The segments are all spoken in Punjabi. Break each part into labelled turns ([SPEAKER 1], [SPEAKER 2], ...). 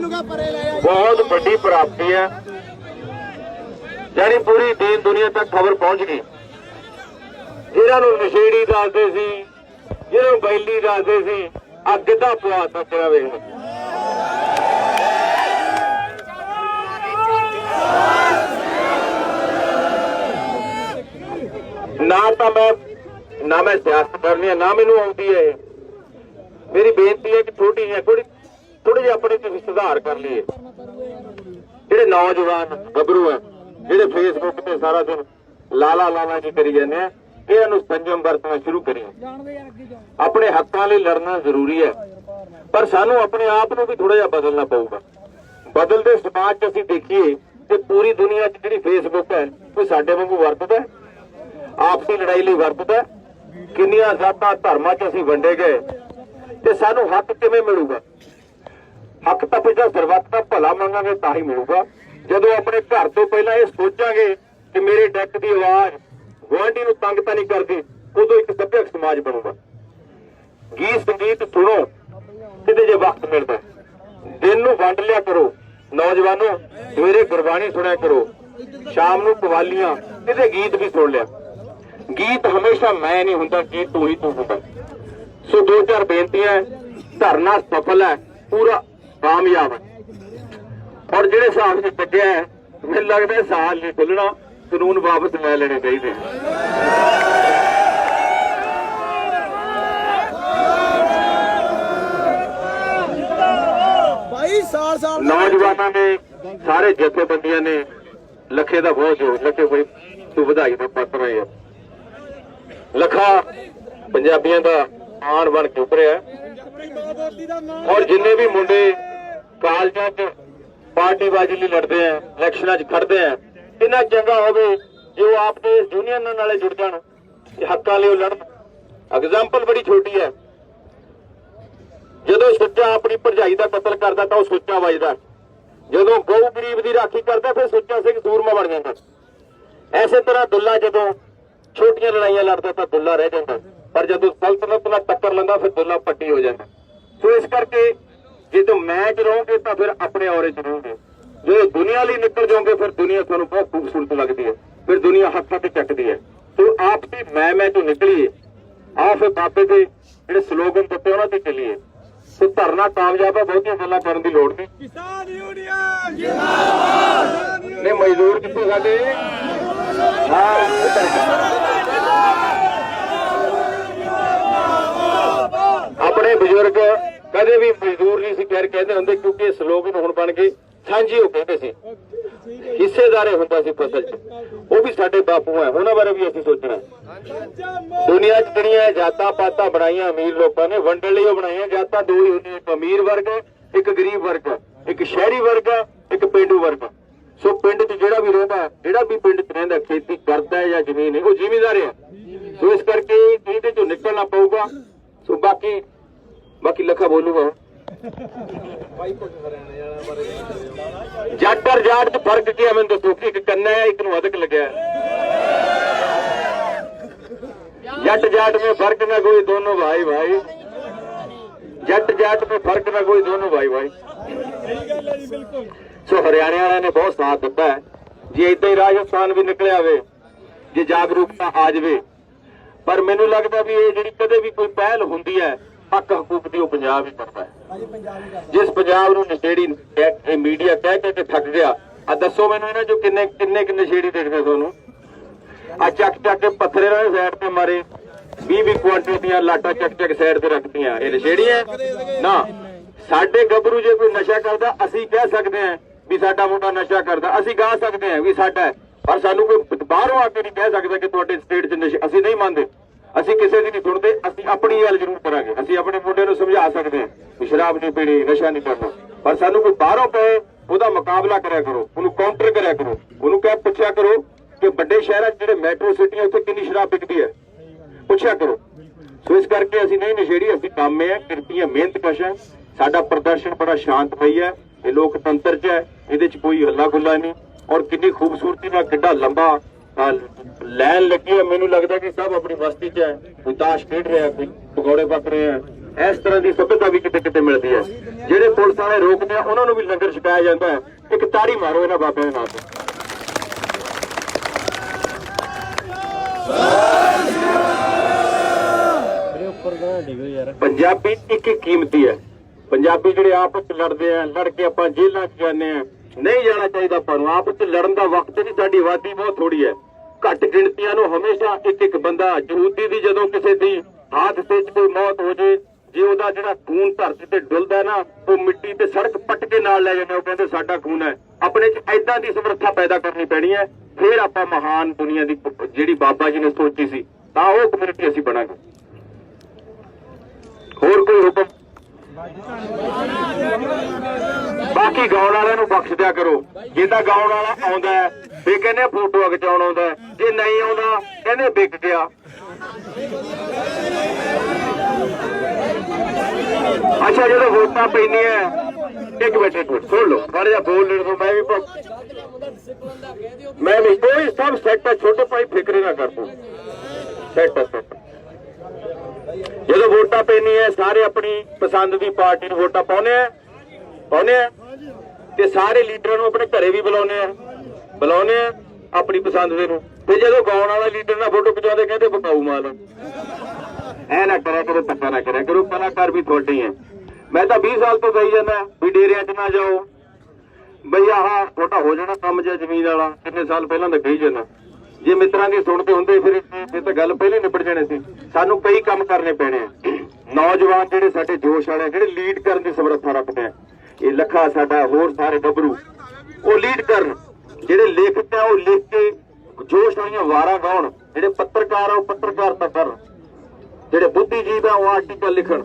[SPEAKER 1] ਬਹੁਤ ਵੱਡੀ ਪ੍ਰਾਪਤੀ ਹੈ। ਜਿਹੜੀ ਪੂਰੀ ਦੀਨ ਦੁਨੀਆ ਤੱਕ ਖਬਰ ਪਹੁੰਚ ਗਈ। ਜਿਹਨਾਂ ਨੂੰ ਨਸ਼ੇੜੀ ਦੱਸਦੇ ਸੀ, ਜਿਹਨਾਂ ਨੂੰ ਬੈਲੀ ਦੱਸਦੇ ਸੀ ਆ ਗਿੱਧਾ ਪਵਾ ਤਾ ਵੇਖ ਨਾ ਤਾਂ ਮੈਂ, ਨਾ ਮੈਂ ਸਿਆਸਤ ਕਰਨੀ ਹੈ, ਨਾ ਮੈਨੂੰ ਆਉਂਦੀ ਹੈ। ਇਹ। ਮੇਰੀ ਬੇਨਤੀ ਹੈ ਕਿ ਛੋਟੀ ਹੈ ਥੋੜੀ ਥੋੜੇ ਜਿਹਾ ਆਪਣੇ ਚ ਸੁਧਾਰ ਕਰ ਲਈਏ। ਜਿਹੜੇ ਨੌਜਵਾਨ ਗੱਭਰੂ ਹੈ ਜਿਹੜੇ ਫੇਸਬੁੱਕ ਤੇ ਸਾਰਾ ਦਿਨ ਲਾਲਾ ਲਾਲਾ ਜੀ ਕਰੀ ਜਾਂਦੇ ਆ, ਇਹਨਾਂ ਨੂੰ ਸੰਜਮ ਵਰਤਣਾ ਸ਼ੁਰੂ ਕਰੀਏ। ਆਪਣੇ ਹੱਕਾਂ ਲਈ ਲੜਨਾ ਜ਼ਰੂਰੀ ਹੈ ਪਰ ਸਾਨੂੰ ਆਪਣੇ ਆਪ ਨੂੰ ਵੀ ਥੋੜਾ ਜਿਹਾ ਬਦਲਣਾ ਪਊਗਾ। ਬਦਲਦੇ ਸਮਾਜ 'ਚ ਅਸੀਂ ਦੇਖੀਏ ਕਿ ਪੂਰੀ ਦੁਨੀਆ 'ਚ ਜਿਹੜੀ ਫੇਸਬੁੱਕ ਹੈ ਕੋਈ ਸਾਡੇ ਵਾਂਗੂ ਵਰਤਦਾ ਆਪਸੀ ਲੜਾਈ ਲਈ ਵਰਤਦਾ ਕਿੰਨੀਆਂ ਜ਼ਾਤਾਂ ਧਰਮਾਂ 'ਚ ਅਸੀਂ ਵੰਡੇ ਗਏ, ਤੇ ਸਾਨੂੰ ਹੱਕ ਕਿਵੇਂ ਮਿਲੂਗਾ? ਹੱਕ ਤਾਂ ਪਿਛਾ ਸਰਬੱਤ ਦਾ ਭਲਾ ਮੰਗਾਂਗੇ ਤਾਂ ਹੀ ਮਿਲੂਗਾ। ਜਦੋਂ ਆਪਣੇ ਘਰ ਤੋਂ ਪਹਿਲਾਂ ਇਹ ਸੋਚਾਂਗੇ ਕਿ ਮੇਰੇ ਡੈਕ ਦੀ ਆਵਾਜ਼ ਗੁਆਂਢੀ ਨੂੰ ਤੰਗ ਤਾਂ ਨਹੀਂ ਕਰਦੀ, ਉਦੋਂ ਇੱਕ ਸੱਭਿਅਕ ਸਮਾਜ ਬਣੂਗਾ। ਗੀਤ, ਸੰਗੀਤ ਸੁਣੋ, ਕਿਤੇ ਜੇ ਵਕਤ ਮਿਲਦਾ। ਦਿਨ ਨੂੰ ਵੰਡ ਲਿਆ ਕਰੋ, ਨੌਜਵਾਨੋ, ਸਵੇਰੇ ਗੁਰਬਾਣੀ ਸੁਣਿਆ ਕਰੋ, ਸ਼ਾਮ ਨੂੰ ਕਵਾਲੀਆਂ, ਕਿਤੇ ਗੀਤ ਵੀ ਸੁਣ ਲਿਆ। ਗੀਤ ਹਮੇਸ਼ਾ ਮੈਂ ਨਹੀਂ ਹੁੰਦਾ, ਗੀਤ ਤੂੰ ਹੀ ਤੂੰ ਹੁੰਦਾ। ਸੋ ਦੋ ਚਾਰ ਬੇਨਤੀਆਂ ਧਰਨਾ ਸਫਲ ਹੈ, ਪੂਰਾ ਕਾਮਯਾਬ ਔਰ ਜਿਹੜੇ ਹਿਸਾਬ ਕੱਢਿਆ ਹੈ ਮੈਨੂੰ ਲੱਗਦਾ ਸਾਲ ਨਹੀਂ ਖੁੱਲਣਾ ਕਾਨੂੰਨ ਵਾਪਸ ਲੈ ਲੈਣੇ ਚਾਹੀਦੇ ਨੌਜਵਾਨਾਂ ਨੇ ਸਾਰੇ ਜਥੇਬੰਦੀਆਂ ਨੇ ਲੱਖੇ ਦਾ ਬਹੁਤ ਜੋ ਲੱਖੇ ਕੋਈ ਤੂੰ ਵਧਾਈ ਦਾ ਪਾਤਰ ਹੈ ਲੱਖਾ ਪੰਜਾਬੀਆਂ ਦਾ ਆਣ ਬਣ ਕੇ ਉਭਰਿਆ ਔਰ ਜਿੰਨੇ ਵੀ ਮੁੰਡੇ ਕਾਲਜਾਂ 'ਚ ਪਾਰਟੀਬਾਜ਼ੀ ਲਈ ਲੜਦੇ ਆ, ਇਲੈਕਸ਼ਨਾਂ 'ਚ ਖੜਦੇ ਆ ਇਹਨਾਂ ਚੰਗਾ ਹੋਵੇ ਜੋ ਆਪਦੇ ਯੂਨੀਅਨ ਨਾਲੇ ਜੁੜ ਜਾਣ ਤੇ ਹੱਕਾਂ ਲਈ ਲੜਨ। ਐਗਜ਼ਾਮਪਲ ਬੜੀ ਛੋਟੀ ਹੈ। ਜਦੋਂ ਸੁੱਚਾ ਆਪਣੀ ਭਰਜਾਈ ਦਾ ਕਤਲ ਕਰਦਾ ਤਾਂ ਉਹ ਸੁੱਚਾ ਵੱਜਦਾ। ਜਦੋਂ ਗਊ ਗਰੀਬ ਦੀ ਰਾਖੀ ਕਰਦਾ ਫਿਰ ਸੁੱਚਾ ਸਿੰਘ ਸੂਰਮਾ ਬਣ ਜਾਂਦਾ। ਐਸੇ ਤਰ੍ਹਾਂ ਦੁੱਲਾ ਜਦੋਂ ਛੋਟੀਆਂ ਲੜਾਈਆਂ ਲੜਦਾ ਤਾਂ ਦੁੱਲਾ ਰਹਿ ਜਾਂਦਾ। ਪਰ ਜਦੋਂ ਸਲਤਨਤ ਨਾਲ ਟੱਕਰ ਲੈਂਦਾ ਫਿਰ ਦੁੱਲਾ ਪੱਟੀ ਹੋ ਜਾਂਦਾ। ਸੋ ਇਸ ਕਰਕੇ ਜਦੋਂ ਮੈਚ ਰਹੋਗੇ ਤਾਂ ਫਿਰ ਆਪਣੇ ਔਰੇ ਚ ਰਹੋਗੇ। ਜਦੋਂ ਦੁਨੀਆ ਲਈ ਨਿਕਲ ਜਾਓਗੇ ਫਿਰ ਦੁਨੀਆ ਤੁਹਾਨੂੰ ਬਹੁਤ ਖੂਬਸੂਰਤ ਲੱਗਦੀ ਹੈ। ਫਿਰ ਦੁਨੀਆ ਹੱਥਾਂ ਤੇ ਚੱਕਦੀ ਹੈ। ਸੋ ਆਪਸੀ ਮੈਂ ਮੈਂ ਤੋਂ ਨਿਕਲੀਏ ਫਿਰ ਬਾਬੇ ਦੇ ਜਿਹੜੇ ਸਲੋਗਨ ਦਿੱਤੇ ਉਹਨਾਂ ਤੇ ਚੱਲੀਏ। ਸੋ ਧਰਨਾ ਕਾਮਯਾਬ ਹੈ ਬਹੁਤੀਆਂ ਗੱਲਾਂ ਕਰਨ ਦੀ ਲੋੜ ਨਹੀਂ।
[SPEAKER 2] ਕਿਸਾਨ ਯੂਨੀਅਨ ਜਿੰਦਾਬਾਦ।
[SPEAKER 1] ਨੇ ਮਜ਼ਦੂਰ ਕਿੱਥੇ ਸਾਡੇ? ਹਾਂ ਆਪਣੇ ਬਜ਼ੁਰਗ ਕਦੇ ਵੀ ਮਜ਼ਦੂਰ ਨਹੀਂ ਸੀ ਕਹਿ ਕਹਿੰਦੇ ਹੁੰਦੇ ਕਿਉਂਕਿ ਇਹ ਸਲੋਗਨ ਹੁਣ ਬਣ ਗਏ ਸਾਂਝੀ ਉਹ ਕਹਿੰਦੇ ਸੀ। ਹਿੱਸੇਦਾਰੇ ਹੁੰਦਾ ਸੀ ਫਸਲ 'ਚ। ਉਹ ਵੀ ਸਾਡੇ ਬਾਪੂ ਹੈ, ਉਹਨਾਂ ਬਾਰੇ ਵੀ ਅਸੀਂ ਸੋਚਣਾ। ਦੁਨੀਆ 'ਚ ਜਿਹੜੀਆਂ ਜਾਤਾਂ ਪਾਤਾਂ ਬਣਾਈਆਂ ਅਮੀਰ ਲੋਕਾਂ ਨੇ, ਵੰਡਣ ਲਈ ਉਹ ਬਣਾਈਆਂ ਜਾਤਾਂ, ਦੋ ਹੀ ਹੁੰਦੀਆਂ, ਇੱਕ ਅਮੀਰ ਵਰਗ, ਇੱਕ ਗਰੀਬ ਵਰਗ, ਇੱਕ ਸ਼ਹਿਰੀ ਵਰਗ, ਇੱਕ ਪਿੰਡੂ ਵਰਗ। ਸੋ ਪਿੰਡ 'ਚ ਜਿਹੜਾ ਵੀ ਰਹਿੰਦਾ, ਜਿਹੜਾ ਵੀ ਪਿੰਡ 'ਚ ਰਹਿੰਦਾ, ਖੇਤੀ ਕਰਦਾ ਹੈ ਜਾਂ ਜ਼ਮੀਨ ਹੈ, ਉਹ ਜ਼ਿਮੀਂਦਾਰ ਹੈ। ਸੋ ਇਸ ਕਰਕੇ ਇਹਦੇ 'ਚੋਂ ਨਿਕਲਣਾ ਪਊਗਾ। ਸੋ ਬਾਕੀ ਬਾਕੀ ਲੱਖਾ ਬੋਲੂਗਾ ਜੱਟ ਔਰ ਜਾਟ ਚ ਫ਼ਰਕ ਕੀ ਹੈ ਮੈਨੂੰ ਦੱਸੋ, ਕਿ ਇੱਕ ਕੰਨਾ ਹੈ, ਇੱਕ ਨੂੰ ਅਦਕ ਲੱਗਿਆ ਜੱਟ ਜਾਟ ਮੇ ਫ਼ਰਕ ਨਾ ਕੋਈ, ਦੋਨੋਂ ਭਾਈ ਭਾਈ। ਜੱਟ ਜਾਟ ਮੇ ਫ਼ਰਕ ਨਾ ਕੋਈ, ਦੋਨੋਂ ਭਾਈ ਭਾਈ। ਸੋ ਹਰਿਆਣੇ ਵਾਲਿਆਂ ਨੇ ਬਹੁਤ ਸਾਥ ਦਿੱਤਾ ਹੈ। ਜੇ ਇਦਾਂ ਹੀ ਰਾਜਸਥਾਨ ਵੀ ਨਿਕਲਿਆ ਵੇ ਜੇ ਜਾਗਰੂਕਤਾ ਆ ਜਾਵੇ। ਪਰ ਮੈਨੂੰ ਲੱਗਦਾ ਵੀ ਇਹ ਜਿਹੜੀ ਕਦੇ ਵੀ ਕੋਈ ਪਹਿਲ ਹੁੰਦੀ ਹੈ ਹੱਕ ਹਕੂਕ ਦੀ ਉਹ ਪੰਜਾਬ ਹੀ ਕਰਦਾ ਹੈ। ਜਿਸ ਪੰਜਾਬ ਨੂੰ ਨਸ਼ੇੜੀ ਮੀਡੀਆ ਕਹਿ ਕਹਿ ਕੇ ਥੱਕ ਗਿਆ ਆ ਦੱਸੋ ਮੈਨੂੰ ਇਹਨਾਂ ਚੋਂ ਕਿੰਨੇ ਕਿੰਨੇ ਕਿੰਨੇ ਨਸ਼ੇੜੀ ਦੇਖਦੇ ਤੁਹਾਨੂੰ? ਆ ਚੱਕ ਚੱਕ ਕੇ ਪੱਥਰੇ ਨਾਲ ਸਾਈਡ ਤੇ ਮਾਰੇ 20 20 ਕੁਆਂਟਲ ਦੀਆਂ ਲਾਟਾਂ ਚੱਕ ਚੱਕ ਸਾਈਡ ਤੇ ਰੱਖਤੀਆਂ। ਇਹ ਨਸ਼ੇੜੀਆਂ? ਨਾ। ਸਾਡੇ ਗੱਭਰੂ ਜੇ ਕੋਈ ਨਸ਼ਾ ਕਰਦਾ ਅਸੀਂ ਕਹਿ ਸਕਦੇ ਹਾਂ ਵੀ ਸਾਡਾ ਮੁੰਡਾ ਨਸ਼ਾ ਕਰਦਾ। ਅਸੀਂ ਗਾ ਸਕਦੇ ਹਾਂ ਵੀ ਸਾਡਾ। ਪਰ ਸਾਨੂੰ ਕੋਈ ਬਾਹਰੋਂ ਆ ਕੇ ਨਹੀਂ ਕਹਿ ਸਕਦਾ ਕਿ ਤੁਹਾਡੇ ਸਟੇਟ 'ਚ ਨਸ਼ਾ ਅਸੀਂ ਨਹੀਂ ਮੰਨਦੇ। ਅਸੀਂ ਕਿਸੇ ਦੀ ਨਹੀਂ ਸੁਣਦੇ, ਅਸੀਂ ਆਪਣੀ ਗੱਲ ਜ਼ਰੂਰ ਕਰਾਂਗੇ। ਅਸੀਂ ਆਪਣੇ ਮੁੰਡੇ ਨੂੰ ਸਮਝਾ ਸਕਦੇ ਹਾਂ ਵੀ ਸ਼ਰਾਬ ਨਹੀਂ ਪੀਣੀ, ਨਸ਼ਾ ਨਹੀਂ ਕਰਨਾ। ਪਰ ਸਾਨੂੰ ਕੋਈ ਬਾਹਰੋਂ ਕਹੇ, ਉਹਦਾ ਮੁਕਾਬਲਾ ਕਰਿਆ ਕਰੋ, ਉਹਨੂੰ ਕਾਊਂਟਰ ਕਰਿਆ ਕਰੋ। ਉਹਨੂੰ ਕਹਿ, ਪੁੱਛਿਆ ਕਰੋ ਕਿ ਵੱਡੇ ਸ਼ਹਿਰਾਂ 'ਚ ਜਿਹੜੇ ਮੈਟਰੋ ਸਿਟੀਆਂ ਉੱਥੇ ਕਿੰਨੀ ਸ਼ਰਾਬ ਵਿਕਦੀ ਹੈ? ਪੁੱਛਿਆ ਕਰੋ। ਸੋ ਇਸ ਕਰਕੇ ਅਸੀਂ ਨਹੀਂ ਨਸ਼ੇੜੀ, ਅਸੀਂ ਕੰਮ ਹੈ ਕਿਰਤੀਆਂ ਮਿਹਨਤ ਕਸ਼ ਹੈ ਸਾਡਾ ਪ੍ਰਦਰਸ਼ਨ ਬੜਾ ਸ਼ਾਂਤਮਈ ਹੈ ਇਹ ਲੋਕਤੰਤਰ 'ਚ ਹੈ, ਇਹਦੇ 'ਚ ਕੋਈ ਹੱਲਾ ਗੁੱਲਾ ਨਹੀਂ। ਔਰ ਕਿੰਨੀ ਖੂਬਸੂਰਤੀ ਨਾਲ ਕਿੱਡਾ ਲੰਬਾ ਲੈਣ ਲੱਗੀ ਹੈ ਮੈਨੂੰ ਲੱਗਦਾ ਕਿ ਸਭ ਆਪਣੀ ਮਸਤੀ 'ਚ ਹੈ। ਕੋਈ ਤਾਸ਼ ਖੇਡ ਰਿਹਾ ਕੋਈ ਪਕੌੜੇ ਪੱਕ ਰਹੇ ਹੈ ਇਸ ਤਰ੍ਹਾਂ ਦੀ ਸਭਿਅਤਾ ਵੀ ਕਿਤੇ ਕਿਤੇ ਮਿਲਦੀ ਹੈ। ਜਿਹੜੇ ਪੁਲਿਸ ਵਾਲੇ ਰੋਕਦੇ ਆ ਉਹਨਾਂ ਨੂੰ ਵੀ ਲੰਗਰ ਛਕਾਇਆ ਜਾਂਦਾ ਹੈ। ਇੱਕ ਤਾੜੀ ਮਾਰੋ ਇਹਨਾਂ ਬਾਬਿਆਂ ਦੇ ਨਾਂ ਤੇ। ਪੰਜਾਬੀ ਇੱਕ ਕੀਮਤੀ ਹੈ। ਪੰਜਾਬੀ ਜਿਹੜੇ ਆਪਸ ਚ ਲੜਦੇ ਆ ਲੜ ਕੇ ਆਪਾਂ ਜੇਲ੍ਹਾਂ 'ਚ ਜਾਂਦੇ ਆ। ਨਹੀਂ ਜਾਣਾ ਚਾਹੀਦਾ ਆਪਾਂ ਨੂੰ। ਆਪਸ ਚ ਲੜਨ ਦਾ ਵਕਤ ਨਹੀਂ ਸਾਡੀ ਆਬਾਦੀ ਬਹੁਤ ਥੋੜੀ ਹੈ। ਘੱਟ ਗਿਣਤੀਆਂ ਨੂੰ ਹਮੇਸ਼ਾ ਇੱਕ ਇੱਕ ਬੰਦਾ ਯਹੂਦੀ ਦੀ ਜਦੋਂ ਕਿਸੇ ਦੀ ਹਾਦਸੇ 'ਚ ਕੋਈ ਮੌਤ ਹੋ ਜੇ ਜੇ ਉਹਦਾ ਜਿਹੜਾ ਖੂਨ ਧਰਤੀ ਤੇ ਡੁੱਲਦਾ ਨਾ, ਉਹ ਮਿੱਟੀ ਤੇ ਸੜਕ ਪੱਟ ਕੇ ਨਾਲ ਲੈ ਜਾਂਦੇ ਉਹ ਕਹਿੰਦੇ ਸਾਡਾ ਖੂਨ ਹੈ। ਆਪਣੇ 'ਚ ਐਦਾਂ ਦੀ ਸਮਰੱਥਾ ਪੈਦਾ ਕਰਨੀ ਪੈਣੀ ਹੈ, ਫਿਰ ਆਪਾਂ ਮਹਾਨ ਦੁਨੀਆ ਦੀ ਜਿਹੜੀ ਬਾਬਾ ਜੀ ਨੇ ਸੋਚੀ ਸੀ, ਤਾਂ ਉਹ ਕਮਿਊਨਿਟੀ ਅਸੀਂ ਬਣਾਂਗੇ। ਹੋਰ ਕੋਈ ਹੁਕਮ? ਬਾਕੀ ਗਾਉਣ ਵਾਲਿਆਂ ਨੂੰ ਬਖਸ਼ ਦਿਆ ਕਰੋ। ਜੇ ਤਾਂ ਗਾਉਣ ਵਾਲਾ ਆਉਂਦਾ ਹੈ ਫੇ ਕਹਿੰਦੇ ਫੋਟੋ ਖਿਚਾਉਣ ਆਉਂਦਾ ਜੇ ਨਹੀਂ ਆਉਂਦਾ, ਕਹਿੰਦੇ ਵਿਕ ਗਿਆ। ਅੱਛਾ, ਜਦੋਂ ਵੋਟਾਂ ਪੈਂਦੀਆਂ ਇੱਕ ਮਿੰਟ ਇੱਕ ਮਿੰਟ, ਸੁਣ ਲਓ। ਮਾੜਾ ਜਿਹਾ ਬੋਲ ਲੈਣ ਤੋਂ ਮੈਂ ਵੀ ਮੈਂ ਵੀ ਕੋਈ ਸਭ ਸੈੱਟ ਹੈ ਛੋਟੇ ਭਾਈ ਫਿਕਰ ਨਾ ਕਰ ਤੂੰ। ਸੈੱਟ ਹੈ ਸੈੱਟ ਜਦੋਂ ਵੋਟਾਂ ਪੈਣੀਆਂ ਸਾਰੇ ਆਪਣੀ ਪਸੰਦ ਦੀ ਪਾਰਟੀ ਨੂੰ ਵੋਟਾਂ ਪਾਉਨੇ ਆ ਪਾਉਨੇ ਆ। ਤੇ ਸਾਰੇ ਲੀਡਰਾਂ ਨੂੰ ਆਪਣੇ ਘਰੇ ਵੀ ਬੁਲਾਉਨੇ ਆ। ਬੁਲਾਉਨੇ ਆ ਆਪਣੀ ਪਸੰਦ ਦੇ ਨੂੰ। ਤੇ ਜਦੋਂ ਗਾਉਣ ਵਾਲਾ ਲੀਡਰ ਨਾਲ ਫੋਟੋ ਖਿਚਾਉਂਦੇ ਕਹਿੰਦੇ ਬਕਾਊ ਮਾਲ ਐ ਨਾ ਕਰਿਆ ਕਰੋ ਧੱਕਾ ਨਾ ਕਰਿਆ ਕਰੋ। ਕਲਾਕਾਰ ਵੀ ਤੁਹਾਡੇ ਹੈ ਮੈਂ ਤਾਂ 20 ਸਾਲ ਤੋਂ ਗਈ ਜਾਂਦਾ ਵੀ ਡੇਰਿਆਂ 'ਚ ਨਾ ਜਾਓ। ਬਈ ਆਹ ਤੁਹਾਡਾ ਹੋ ਜਾਣਾ ਕੰਮ ਜਿਹਾ ਜ਼ਮੀਨ ਵਾਲਾ। ਕਿੰਨੇ ਸਾਲ ਪਹਿਲਾਂ ਦਾ ਕਹੀ ਜਾਂਦਾ। ਜੇ ਮਿੱਤਰਾਂ ਦੀ ਸੁਣਦੇ ਹੁੰਦੇ ਫਿਰ ਇਹ ਤਾਂ ਗੱਲ ਪਹਿਲੇ ਨਿਬੜ ਜਾਣੀ ਸੀ। ਸਾਨੂੰ ਕਈ ਕੰਮ ਕਰਨੇ ਪੈਣੇ ਆ। ਨੌਜਵਾਨ ਜਿਹੜੇ ਸਾਡੇ ਜੋਸ਼ ਵਾਲੇ ਆ, ਜਿਹੜੇ ਲੀਡ ਕਰਨ ਦੀ ਸਮਰੱਥਾ ਰੱਖਦੇ ਆ। ਇਹ ਲੱਖਾ ਸਾਡਾ ਹੋਰ ਸਾਰੇ ਗੱਭਰੂ। ਉਹ ਲੀਡ ਕਰਨ, ਜਿਹੜੇ ਲੇਖਕ ਆ ਉਹ ਲਿਖ ਕੇ ਜੋਸ਼ ਵਾਲੀਆਂ ਵਾਰਾਂ ਗਾਉਣ, ਜਿਹੜੇ ਪੱਤਰਕਾਰ ਆ, ਉਹ ਪੱਤਰਕਾਰਤਾ ਕਰਨ। ਜਿਹੜੇ ਬੁੱਧੀਜੀਵ ਆ, ਉਹ ਆਰਟੀਕਲ ਲਿਖਣ।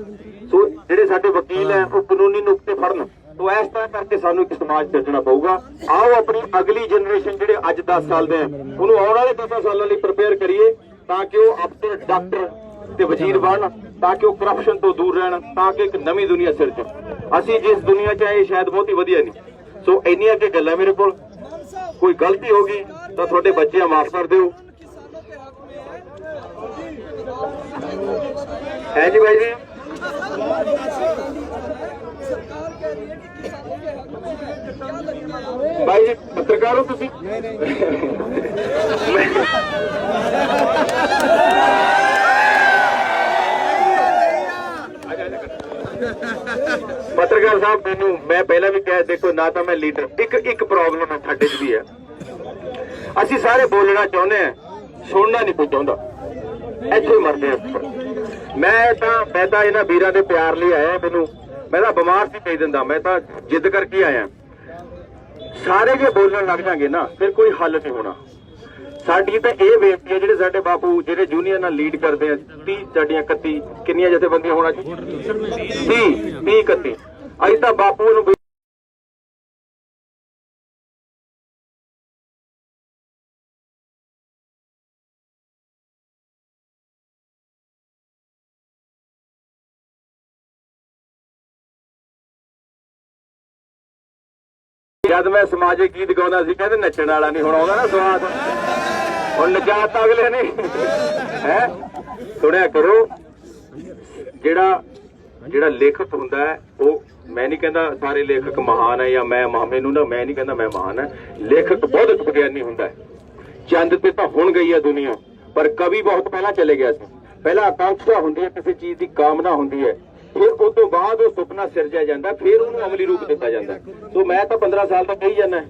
[SPEAKER 1] ਸੋ ਜਿਹੜੇ ਸਾਡੇ ਵਕੀਲ ਆ ਉਹ ਕਾਨੂੰਨੀ ਨੁਕਤੇ ਫੜਨ। ਸੋ ਇਸ ਤਰ੍ਹਾਂ ਕਰਕੇ ਸਾਨੂੰ ਇੱਕ ਸਮਾਜ ਸਿਰਜਣਾ ਪਊਗਾ। ਆਓ ਆਪਣੀ ਅਗਲੀ ਜਨਰੇਸ਼ਨ ਜਿਹੜੇ ਅੱਜ 10 ਸਾਲ ਦੇ ਆ, ਉਹਨੂੰ ਆਉਣ ਵਾਲੇ 10 ਸਾਲਾਂ ਲਈ ਪ੍ਰਪੇਅਰ ਕਰੀਏ, ਤਾਂ ਕਿ ਉਹ ਆਪਣੇ ਡਾਕਟਰ ਤੇ ਵਜ਼ੀਰ ਬਣ ਤਾਂ ਕਿ ਉਹ ਕਰਪਸ਼ਨ ਤੋਂ ਦੂਰ ਰਹਿਣ ਤਾਂ ਕਿ ਇੱਕ ਨਵੀਂ ਦੁਨੀਆ ਸਿਰ ਚ ਅਸੀਂ ਜਿਸ ਦੁਨੀਆ ਚ ਆਏ ਸ਼ਾਇਦ ਬਹੁਤੀ ਵਧੀਆ ਨਹੀਂ। ਸੋ ਇੰਨੀਆਂ ਕਿ ਗੱਲਾਂ ਮੇਰੇ ਕੋਲ। ਕੋਈ ਗਲਤੀ ਹੋ ਗਈ ਤਾਂ ਤੁਹਾਡੇ ਬੱਚੇ ਮਾਫ ਕਰ ਦਿਓ। ਹੈ ਜੀ ਬਾਈ ਜੀ। ਬਾਈ ਜੀ ਪੱਤਰਕਾਰ ਹੋ ਤੁਸੀਂ? ਨਹੀਂ ਨਹੀਂ। ਸਾਹਿਬ, ਮੈਨੂੰ, ਮੈਂ ਪਹਿਲਾਂ ਵੀ ਕਿਹਾ, ਦੇਖੋ, ਨਾ ਤਾਂ ਮੈਂ ਲੀਡਰ ਇੱਕ ਇੱਕ ਪ੍ਰੋਬਲਮ ਹੈ ਸਾਡੇ 'ਚ ਵੀ ਹੈ। ਅਸੀਂ ਸਾਰੇ ਬੋਲਣਾ ਚਾਹੁੰਦੇ ਆ ਸੁਣਨਾ ਨਹੀਂ ਕੋਈ ਚਾਹੁੰਦਾ। ਇੱਥੇ ਮਰਦੇ ਆ ਮੈਂ ਤਾਂ ਮੈਂ ਤਾਂ ਇਹਨਾਂ ਵੀਰਾਂ ਦੇ ਪਿਆਰ ਲਈ ਆਇਆ ਮੈਨੂੰ। ਮੈਂ ਤਾਂ ਬਿਮਾਰ ਸੀ ਕਹੀ ਦਿੰਦਾ ਮੈਂ ਤਾਂ ਜਿੱਦ ਕਰਕੇ ਆਇਆ। ਸਾਰੇ ਜੇ ਬੋਲਣ ਲੱਗ ਜਾਗੇ ਨਾ, ਫਿਰ ਕੋਈ ਹੱਲ ਨਹੀਂ ਹੋਣਾ। ਸਾਡੀ ਤਾਂ ਇਹ ਬੇਨਤੀ ਹੈ, ਜਿਹੜੇ ਸਾਡੇ ਬਾਪੂ, ਜਿਹੜੇ ਜੂਨੀਅਰ ਨਾਲ ਲੀਡ ਕਰਦੇ ਆ 30 ਸਾਡੀਆਂ 31 ਕਿੰਨੀਆਂ ਜਥੇਬੰਦੀਆਂ ਹੋਣਾ ਜੀ 30 30 31 ਅਸੀਂ ਤਾਂ ਬਾਪੂ ਨੂੰ ਜਦ ਮੈਂ ਸਮਾਜਿਕ ਗੀਤ ਗਾਉਂਦਾ ਸੀ, ਕਹਿੰਦੇ ਨੱਚਣ ਵਾਲਾ ਨਹੀਂ, ਹੁਣ ਆਉਂਦਾ ਨਾ ਸਵਾਦ। ਹੁਣ ਨਚਾਤਾ ਅਗਲੇ ਨੇ। ਹੈ? ਸੁਣਿਆ ਕਰੋ, ਜਿਹੜਾ ਜਿਹੜਾ ਲੇਖਕ ਹੁੰਦਾ ਹੈ, ਉਹ ਮੈਂ ਨਹੀਂ ਕਹਿੰਦਾ ਸਾਰੇ ਲੇਖਕ ਮਹਾਨ ਹੈ ਜਾਂ ਮੈਂ ਮਹਾ ਮੈਨੂੰ ਨਾ ਮੈਂ ਨਹੀਂ ਕਹਿੰਦਾ ਮੈਂ ਮਹਾਨ ਹੈ। ਲੇਖਕ ਬਹੁਤ ਵਿਗਿਆਨੀ ਹੁੰਦਾ ਹੈ। ਚੰਦ ਤੇ ਤਾਂ ਹੁਣ ਗਈ ਹੈ ਦੁਨੀਆ, ਪਰ ਕਵੀ ਬਹੁਤ ਪਹਿਲਾਂ ਚਲੇ ਗਿਆ ਸੀ। ਪਹਿਲਾਂ ਆਕਾਂਖਿਆ ਹੁੰਦੀ ਹੈ, ਕਿਸੇ ਚੀਜ਼ ਦੀ ਕਾਮਨਾ ਹੁੰਦੀ ਹੈ। ਫਿਰ ਉਸ ਤੋਂ ਬਾਅਦ ਉਹ ਸੁਪਨਾ ਸਿਰਜਿਆ ਜਾਂਦਾ, ਫਿਰ ਉਹਨੂੰ ਅਮਲੀ ਰੂਪ ਦਿੱਤਾ ਜਾਂਦਾ। ਸੋ ਮੈਂ ਤਾਂ 15 ਸਾਲ ਤੱਕ ਕਹੀ ਜਾਂਦਾ।